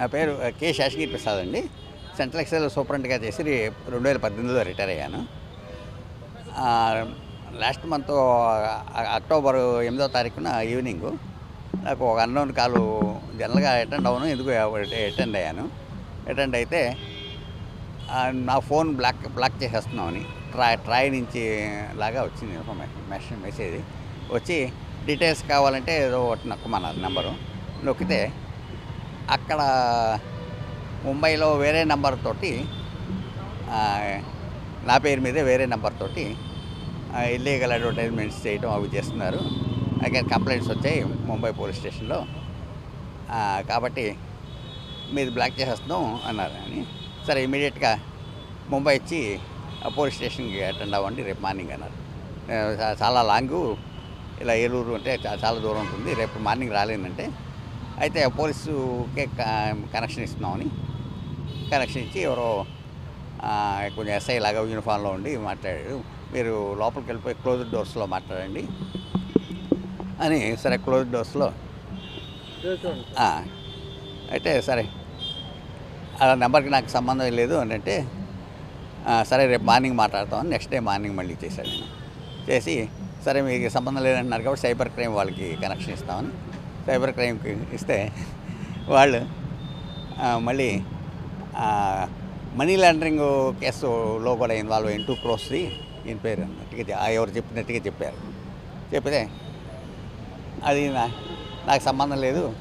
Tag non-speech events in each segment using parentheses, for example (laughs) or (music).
నా పేరు కె శేషగిరి ప్రసాద్ అండి సెంట్రల్ ఎక్సైజ్ సూపరింటెండెంట్గా చేసి రెండు వేల పద్దెనిమిదిలో రిటైర్ అయ్యాను. లాస్ట్ మంత్ అక్టోబర్ ఎనిమిదో తారీఖున ఈవినింగ్ నాకు ఒక అన్నోన్ కాలు జనరల్గా అటెండ్ అవును ఎందుకు అటెండ్ అయ్యాను. అటెండ్ అయితే నా ఫోన్ బ్లాక్ బ్లాక్ చేసేస్తున్నామని ట్రాయ్ ట్రాయ్ నుంచి లాగా వచ్చింది ఇన్ఫర్మేషన్ మెసేజ్ మెసేజ్. వచ్చి డీటెయిల్స్ కావాలంటే ఏదో ఒకటి నొక్కమన్నారు నెంబరు. నొక్కితే అక్కడ ముంబైలో వేరే నెంబర్ తోటి నా పేరు మీదే వేరే నెంబర్ తోటి ఇల్లీగల్ అడ్వర్టైజ్మెంట్స్ చేయడం అవి చేస్తున్నారు. అక్కడ కంప్లైంట్స్ వచ్చాయి ముంబై పోలీస్ స్టేషన్లో. కాబట్టి మీరు బ్లాక్ చేసేస్తున్నాం అన్నారు అని. సరే ఇమీడియట్గా ముంబై వచ్చి ఆ పోలీస్ స్టేషన్కి అటెండ్ అవ్వండి రేపు మార్నింగ్ అన్నారు. చాలా లాంగు ఇలా ఏలూరు అంటే చాలా దూరం ఉంటుంది. రేపు మార్నింగ్ రాలేనంటే అయితే పోలీసుకే క- కనెక్షన్ ఇస్తున్నామని కనెక్షన్ ఇచ్చి ఎవరో కొంచెం ఎస్ఐ లాగా యూనిఫామ్లో ఉండి మాట్లాడాడు మీరు లోపలికి వెళ్ళిపోయి క్లోజ్ డోర్స్లో మాట్లాడండి. అని సరే క్లోజ్ డోర్స్లో అయితే సరే. ఆ నెంబర్కి నాకు సంబంధం లేదు అని అంటే సరే రేపు మార్నింగ్ మాట్లాడతామని నెక్స్ట్ డే మార్నింగ్ మళ్ళీ చేశాను నేను. చేసి సరే మీకు సంబంధం లేదంటున్నారు కాబట్టి సైబర్ క్రైమ్ వాళ్ళకి కనెక్షన్ ఇస్తామని. సైబర్ క్రైమ్కి ఇస్తే వాళ్ళు మళ్ళీ మనీ లాండరింగ్ కేసులో కూడా ఇన్వాల్వ్ అయిన టూ క్రోస్ది ఈయన పేరు అన్నట్టుగా ఎవరు చెప్పినట్టుగా చెప్పారు. చెప్తే అది నా నాకు సంబంధం లేదు.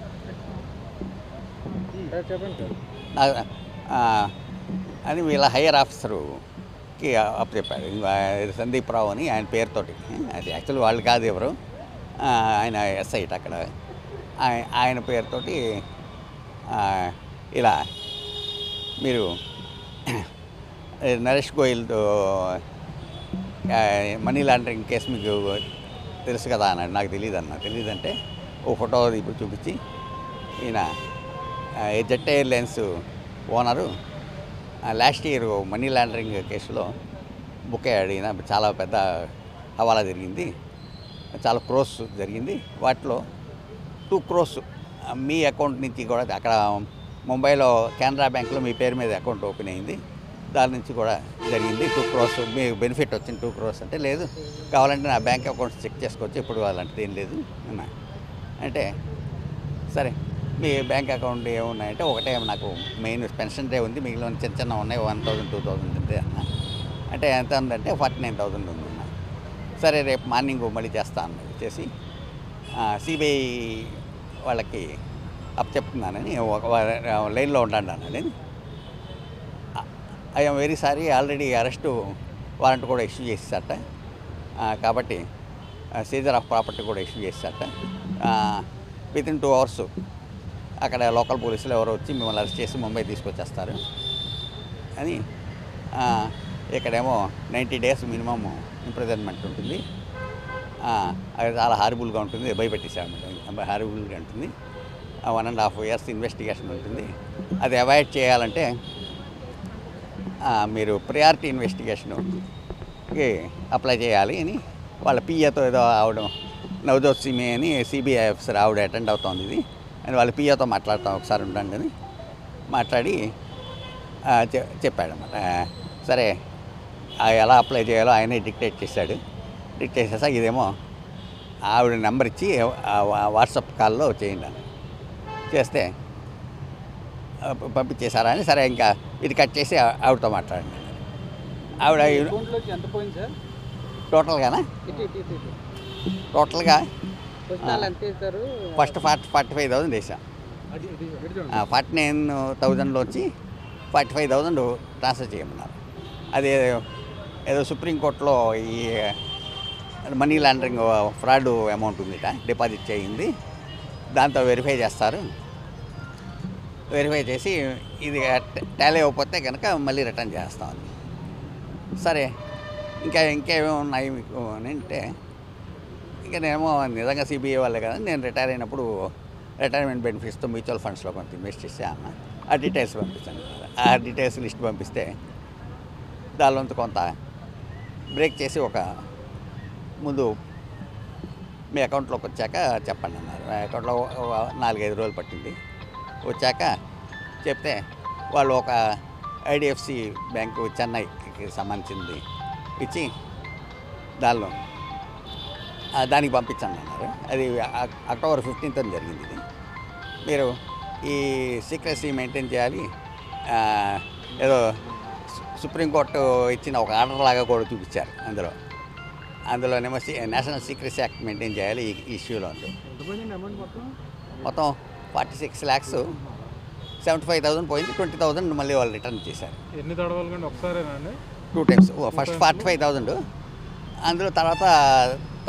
అని వీళ్ళ హయ్యర్ ఆఫీసరుకి అప్ చెప్పాడు. ఇంకా సందీప్ రావు అని ఆయన పేరుతోటి. అది యాక్చువల్లీ వాళ్ళు కాదు ఎవరు. ఆయన ఎస్ఐ అక్కడ. ఆయన పేరుతోటి ఇలా మీరు నరేష్ గోయల్తో మనీ లాండరింగ్ కేసు మీకు తెలుసు కదా అన్నాడు. నాకు తెలియదు అన్న. తెలియదంటే ఓ ఫోటో ఇప్పుడు చూపించి ఈయన Jet airlines owner last year money laundering కేసులో బుక్ అయ్యాడు. ఈయన చాలా పెద్ద హవాలా జరిగింది. చాలా క్రోస్ జరిగింది. వాటిలో టూ క్రోస్ మీ అకౌంట్ నుంచి కూడా అక్కడ ముంబైలో కెనరా బ్యాంక్లో మీ పేరు మీద అకౌంట్ ఓపెన్ అయింది. దాని నుంచి కూడా జరిగింది. టూ క్రోస్ మీ బెనిఫిట్ వచ్చింది టూ క్రోస్ అంటే లేదు. కావాలంటే నా బ్యాంక్ అకౌంట్స్ చెక్ చేసుకోవచ్చు. ఇప్పుడు అలాంటిది ఏం లేదు అన్నా. అంటే సరే మీ బ్యాంక్ అకౌంట్ ఏమున్నాయంటే ఒకటే నాకు మెయిన్ పెన్షన్ డే ఉంది. మిగిలిన చిన్న చిన్న ఉన్నాయి. వన్ థౌజండ్ టూ థౌజండ్ ఉంది అన్న. అంటే ఎంత ఉందంటే ఫార్టీ నైన్ థౌజండ్ ఉంది అన్న. సరే రేపు మార్నింగ్ మళ్ళీ చేస్తా అన్నది చేసి సిబిఐ వాళ్ళకి అప్ చెప్తున్నానని ఒక లైన్లో ఉండండి అన్నది I'm very sorry already arrest warrant కూడా ఇష్యూ చేసేసట కాబట్టి సీజర్ ఆఫ్ ప్రాపర్టీ కూడా ఇష్యూ చేసేసట విత్ ఇన్ టూ అవర్స్ అక్కడ లోకల్ పోలీసులు ఎవరో వచ్చి మిమ్మల్ని అరెస్ట్ చేసి ముంబై తీసుకొచ్చేస్తారు. అని ఇక్కడేమో నైంటీ డేస్ మినిమమ్ ఇంప్రిజన్మెంట్ ఉంటుంది. అది చాలా హారిబుల్గా ఉంటుంది. భయపెట్టేసాడు హారిబుల్గా ఉంటుంది. One and half years investigation ఉంటుంది. అది అవాయిడ్ చేయాలంటే మీరు ప్రయారిటీ ఇన్వెస్టిగేషన్కి అప్లై చేయాలి అని వాళ్ళ పిఏతో ఏదో ఆవడం నవజోత్ సిమి అని సిబిఐ ఆఫీసర్ ఆవిడ అటెండ్ అవుతోంది ఇది. అని వాళ్ళ పిఏతో మాట్లాడతాం ఒకసారి ఉండండి అని మాట్లాడి ఆ, చె- సరే ఎలా అప్లై చేయాలో ఆయనే డిక్టేట్ చేశాడు. డిక్టేట్ చేసాక ఇదేమో ఆవిడ నెంబర్ ఇచ్చి వాట్సాప్ కాల్లో చేయండి అని. చేస్తే పంపించేశారా అని సరే ఇంకా ఇది కట్ చేసి ఆవిడతో మాట్లాడండి ఆవిడ టోటల్గానా? టోటల్గా? First forty forty five thousand వేసాం. ఫార్టీ నైన్ థౌజండ్లో వచ్చి ఫార్టీ ఫైవ్ థౌజండ్ ట్రాన్స్ఫర్ చేయమన్నారు. అది ఏదో సుప్రీంకోర్టులో ఈ మనీ లాండరింగ్ ఫ్రాడ్ అమౌంట్ ఉందిట డిపాజిట్ చేయింది. దాంతో వెరిఫై చేస్తారు. వెరిఫై చేసి ఇది టాలీ అవ్వకపోతే కనుక మళ్ళీ రిటర్న్ చేస్తామని సరే ఇంకా ఇంకేమేమి ఉన్నాయి మీకు అని అంటే ఇంకా నేనేమో నిజంగా సిబిఐ వాళ్ళే కదా నేను రిటైర్ అయినప్పుడు రిటైర్మెంట్ బెనిఫిట్స్తో మ్యూచువల్ ఫండ్స్లో కొంత ఇన్వెస్ట్ చేసాను అన్న. ఆ డీటెయిల్స్ పంపిస్తాను. ఆ డీటెయిల్స్ లిస్ట్ పంపిస్తే దానిలో కొంత బ్రేక్ చేసి ఒక ముందు మీ అకౌంట్లోకి వచ్చాక చెప్పండి అన్నారు. అకౌంట్లో నాలుగైదు రోజులు పట్టింది. వచ్చాక చెప్తే వాళ్ళు ఒక ఐడిఎఫ్సి బ్యాంకు చెన్నైకి సంబంధించింది ఇచ్చి దానిలో దానికి పంపించండి అన్నారు. అది అక్టోబర్ ఫిఫ్టీన్త్ జరిగింది ఇది. మీరు ఈ సీక్రెసీ మెయింటైన్ చేయాలి. ఏదో సుప్రీంకోర్టు ఇచ్చిన ఒక ఆర్డర్ లాగా కూడా చూపించారు అందులో. అందులోనేమో నేషనల్ సీక్రసీ యాక్ట్ మెయింటైన్ చేయాలి ఈ ఇష్యూలో. మొత్తం? Forty six lakhs seventy five thousand పోయింది ట్వంటీ థౌసండ్ మళ్ళీ వాళ్ళు రిటర్న్ చేశారు. ఎన్ని తడవలు కండి ఒకసారేనా అండి? Two times first forty five thousand అందులో తర్వాత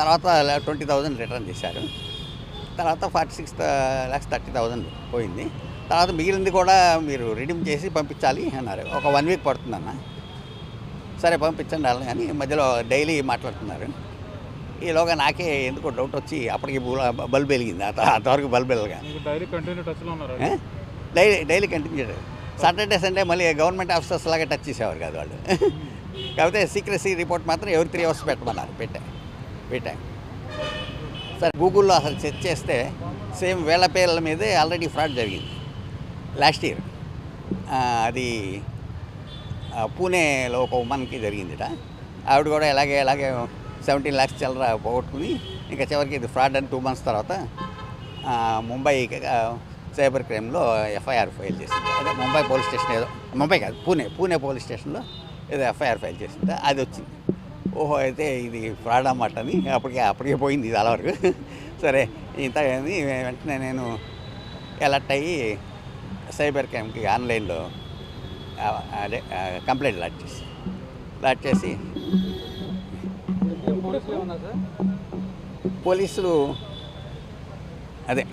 తర్వాత ట్వంటీ థౌజండ్ రిటర్న్ చేశారు. తర్వాత forty six lakhs thirty thousand పోయింది. తర్వాత మిగిలింది కూడా మీరు రిడీమ్ చేసి పంపించాలి అన్నారు. ఒక వన్ వీక్ పడుతుందన్న. సరే పంపించండి అలా కానీ మధ్యలో డైలీ మాట్లాడుతున్నారు. ఈలోగా నాకే ఎందుకో డౌట్ వచ్చి అప్పటికి బుల- బల్బ్ వెలిగింది. అంత అంతవరకు బల్బ్ మీకు daily? Daily daily continue Saturday Sunday మళ్ళీ గవర్నమెంట్ ఆఫీసర్స్ లాగా టచ్ చేసేవారు కాదు వాళ్ళు. (laughs) కాకపోతే సీక్రసీ రిపోర్ట్ మాత్రం ఎవరి త్రీ అవర్స్ పెట్టమన్నారు. పెట్టా పెట్టా. సరే గూగుల్లో అసలు సెర్చ్ చేస్తే సేమ్ వేల పేర్ల మీదే ఆల్రెడీ ఫ్రాడ్ జరిగింది. Last year. అది పూణేలో ఒక ఉమెన్కి జరిగిందిట. ఆవిడ కూడా ఇలాగే ఇలాగే సెవెంటీన్ ల్యాక్స్ చిల్లర పోగొట్టుకుని ఇంకా చివరికి ఇది ఫ్రాడ్ అని టూ మంత్స్ తర్వాత ముంబై సైబర్ క్రైమ్లో ఎఫ్ఐఆర్ ఫైల్ చేసింది. అదే ముంబై పోలీస్ స్టేషన్ ఏదో ముంబై కాదు పూణే పూణే పోలీస్ స్టేషన్లో ఏదో ఎఫ్ఐఆర్ ఫైల్ చేసింది. అది వచ్చింది. ఓహో అయితే ఇది ఫ్రాడ్ అన్నమాట అని అప్పటికే అప్పటికే పోయింది ఇది అలా వరకు. సరే ఇంత వెంటనే నేను ఎలర్ట్ అయ్యి సైబర్ క్రైమ్కి ఆన్లైన్లో కంప్లైంట్ లాట్ చేసి లాట్ చేసి. పోలీసులు అదే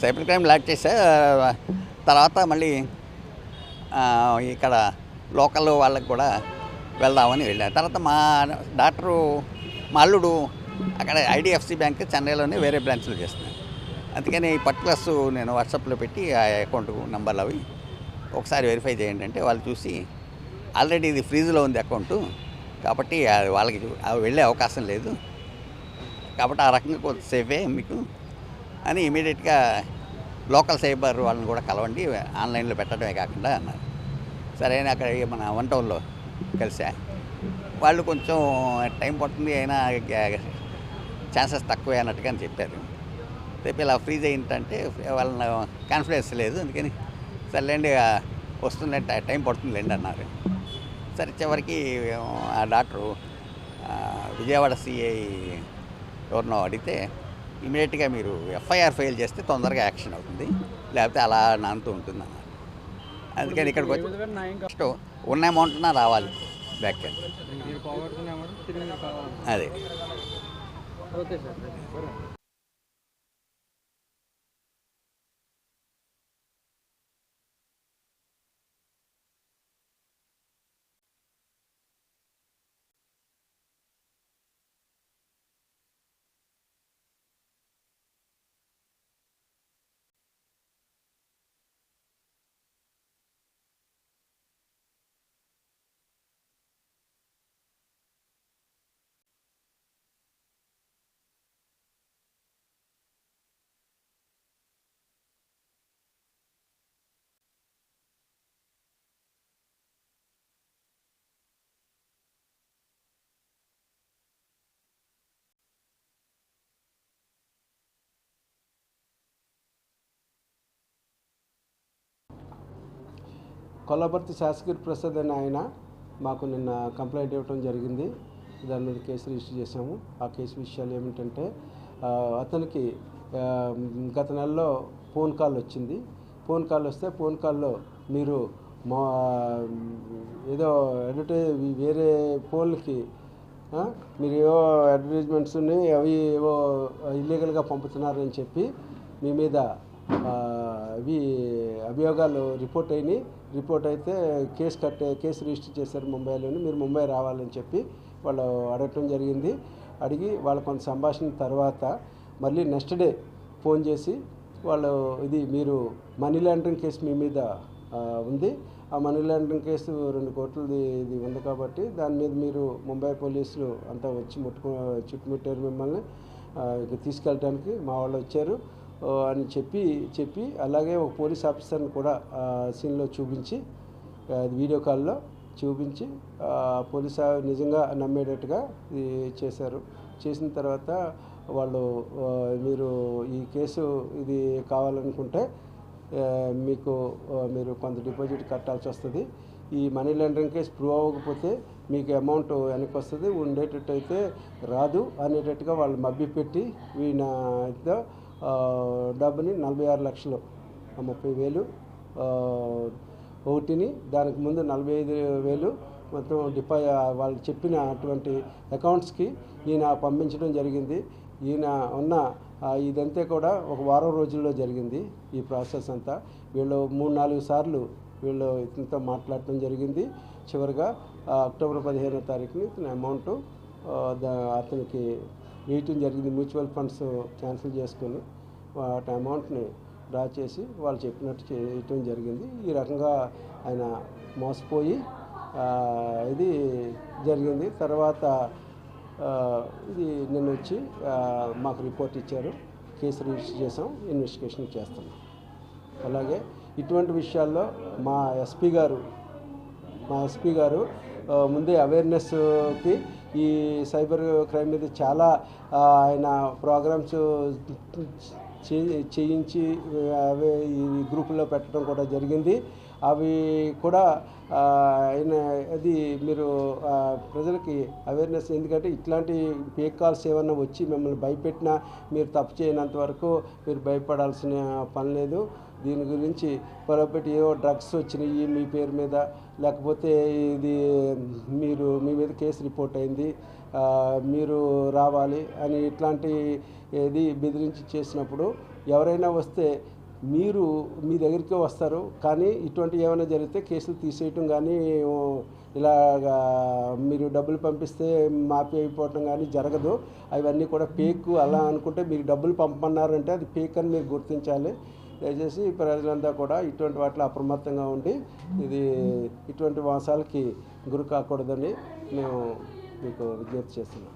సైబర్ క్రైమ్ లాట్ చేసా తర్వాత మళ్ళీ ఇక్కడ లోకల్ వాళ్ళకి కూడా వెళ్దామని వెళ్ళాను తర్వాత మా డాక్టరు మా అల్లుడు అక్కడ ఐడిఎఫ్సి బ్యాంక్ చెన్నైలోనే వేరే బ్రాంచ్లు చేస్తున్నాను అందుకని ఈ పర్టికులర్స్ నేను వాట్సాప్లో పెట్టి ఆ అకౌంట్ నెంబర్లు అవి ఒకసారి వెరిఫై చేయండి అంటే వాళ్ళు చూసి ఆల్రెడీ ఇది ఫ్రీజ్లో ఉంది అకౌంటు కాబట్టి అది వాళ్ళకి చూ- వెళ్ళే అవకాశం లేదు. కాబట్టి ఆ రకంగా కొంచెం సేఫే మీకు అని ఇమీడియట్గా లోకల్ సైబర్ వాళ్ళని కూడా కలవండి ఆన్లైన్లో పెట్టడమే కాకుండా అన్నారు. సరే అని అక్కడ మన వన్ టౌన్లో కలిసా? వాళ్ళు కొంచెం టైం పడుతుంది అయినా ఛాన్సెస్ తక్కువే అన్నట్టుగా అని చెప్పారు. రేపు ఇలా ఫ్రీజ్ అయిందంటే వాళ్ళ కాన్ఫిడెన్స్ లేదు అందుకని సర్లేండి వస్తుంది టై- పడుతుందిలేండి అన్నారు. సరే చివరికి ఆ డాక్టరు విజయవాడ సిఐ ఎవరినో అడిగితే ఇమీడియట్గా మీరు ఎఫ్ఐఆర్ ఫైల్ చేస్తే తొందరగా యాక్షన్ అవుతుంది లేకపోతే అలా నానుతూ ఉంటుంది అన్నారు అందుకని ఇక్కడికి వచ్చి ఉన్న రావాలి బ్యాక్ అమౌంట్ తిరిగి మీరు కావాలి. అదే. ఓకే కొల్లపర్తి శాసగిరి ప్రసాద్ అనే ఆయన మాకు నిన్న కంప్లైంట్ ఇవ్వడం జరిగింది. దాని మీద కేసు రిజిస్టర్ చేశాము. ఆ కేసు విషయాలు ఏమిటంటే అతనికి గత నెలలో ఫోన్ కాల్ వచ్చింది. ఫోన్ కాల్ వస్తే ఫోన్ కాల్లో మీరు మా ఏదో అడ్వర్టైజ్ వేరే ఫోన్లకి మీరు ఏవో అడ్వర్టైజ్మెంట్స్ని అవి ఏవో ఇల్లీగల్గా పంపుతున్నారని చెప్పి మీ మీద అవి అభియోగాలు రిపోర్ట్ అయినాయి. రిపోర్ట్ అయితే కేసు కట్టే కేసు రిజిస్టర్ చేశారు ముంబైలోని మీరు ముంబై రావాలని చెప్పి వాళ్ళు అడగటం జరిగింది. అడిగి వాళ్ళ కొంత సంభాషణ తర్వాత మళ్ళీ నెక్స్ట్ డే ఫోన్ చేసి వాళ్ళు ఇది మీరు మనీ లాండరింగ్ కేసు మీ మీద ఉంది. ఆ మనీ లాండరింగ్ కేసు రెండు కోట్లది ఇది ఉంది కాబట్టి దాని మీద మీరు ముంబై పోలీసులు అంతా వచ్చి ముట్టుకు చుట్టుముట్టారు మిమ్మల్ని. తీసుకెళ్ళడానికి మా వాళ్ళు వచ్చారు. అని చెప్పి చెప్పి అలాగే ఒక పోలీస్ ఆఫీసర్ని కూడా సీన్లో చూపించి వీడియో కాల్లో చూపించి పోలీస్ నిజంగా నమ్మేటట్టుగా ఇది చేశారు. చేసిన తర్వాత వాళ్ళు మీరు ఈ కేసు ఇది కావాలనుకుంటే మీకు మీరు కొంత డిపాజిట్ కట్టాల్సి వస్తుంది. ఈ మనీ లాండరింగ్ కేసు ప్రూవ్ అవ్వకపోతే మీకు అమౌంట్ వెనక్కి వస్తుంది ఉండేటట్టు అయితే రాదు అనేటట్టుగా వాళ్ళు మభ్యపెట్టి వీళ్ళ ఇదో, డబ్బుని నలభై ఆరు లక్షలు ముప్పై వేలు ఒకటిని దానికి ముందు నలభై ఐదు వేలు మొత్తం డిపా వాళ్ళు చెప్పిన అటువంటి అకౌంట్స్కి ఈయన పంపించడం జరిగింది. ఈయన ఉన్న ఇదంతా కూడా ఒక వారం రోజుల్లో జరిగింది ఈ ప్రాసెస్ అంతా. వీళ్ళు మూడు నాలుగు సార్లు వీళ్ళు ఇతనితో మాట్లాడటం జరిగింది. చివరిగా అక్టోబర్ పదిహేనో తారీఖుని ఇతని అమౌంట్ అతనికి వేయటం జరిగింది. మ్యూచువల్ ఫండ్స్ క్యాన్సిల్ చేసుకొని వాటి అమౌంట్ని డ్రా చేసి వాళ్ళు చెప్పినట్టు చేయటం జరిగింది. ఈ రకంగా ఆయన మోసపోయి ఇది జరిగింది. తర్వాత ఇది నిన్న వచ్చి మాకు రిపోర్ట్ ఇచ్చారు. కేసు రిజిస్టర్ చేసాం ఇన్వెస్టిగేషన్ చేస్తున్నాం. అలాగే ఇటువంటి విషయాల్లో మా ఎస్పీ గారు మా ఎస్పీ గారు ముందే అవేర్నెస్కి ఈ సైబర్ క్రైమ్ మీద చాలా ఆయన ప్రోగ్రామ్స్ చే- చేయించి అవి ఈ గ్రూపుల్లో పెట్టడం కూడా జరిగింది. అవి కూడా ఆయన అది మీరు ప్రజలకి అవేర్నెస్ ఎందుకంటే ఇట్లాంటి ఫేక్ కాల్స్ ఏమన్నా వచ్చి మిమ్మల్ని భయపెట్టినా మీరు తప్పు చేయనంత వరకు మీరు భయపడాల్సిన పని లేదు. దీని గురించి పొరపాటు ఏవో డ్రగ్స్ వచ్చినాయి మీ పేరు మీద లేకపోతే ఇది మీరు మీ మీద కేసు రిపోర్ట్ అయింది మీరు రావాలి అని ఇట్లాంటి ఇది బెదిరించి చేసినప్పుడు ఎవరైనా వస్తే మీరు మీ దగ్గరికే వస్తారు కానీ ఇటువంటి ఏమైనా జరిగితే కేసులు తీసేయటం కానీ ఇలాగా మీరు డబ్బులు పంపిస్తే మాఫీ అయిపోవటం కానీ జరగదు. అవన్నీ కూడా పేక్ అలా అనుకుంటే మీరు డబ్బులు పంపమన్నారంటే అది పేక్ అని మీరు గుర్తించాలి. దయచేసి ప్రజలంతా కూడా ఇటువంటి వాటిలో అప్రమత్తంగా ఉండి ఇది ఇటువంటి వాసాలకి గురి కాకూడదని మేము మీకు విజ్ఞప్తి చేస్తున్నాం.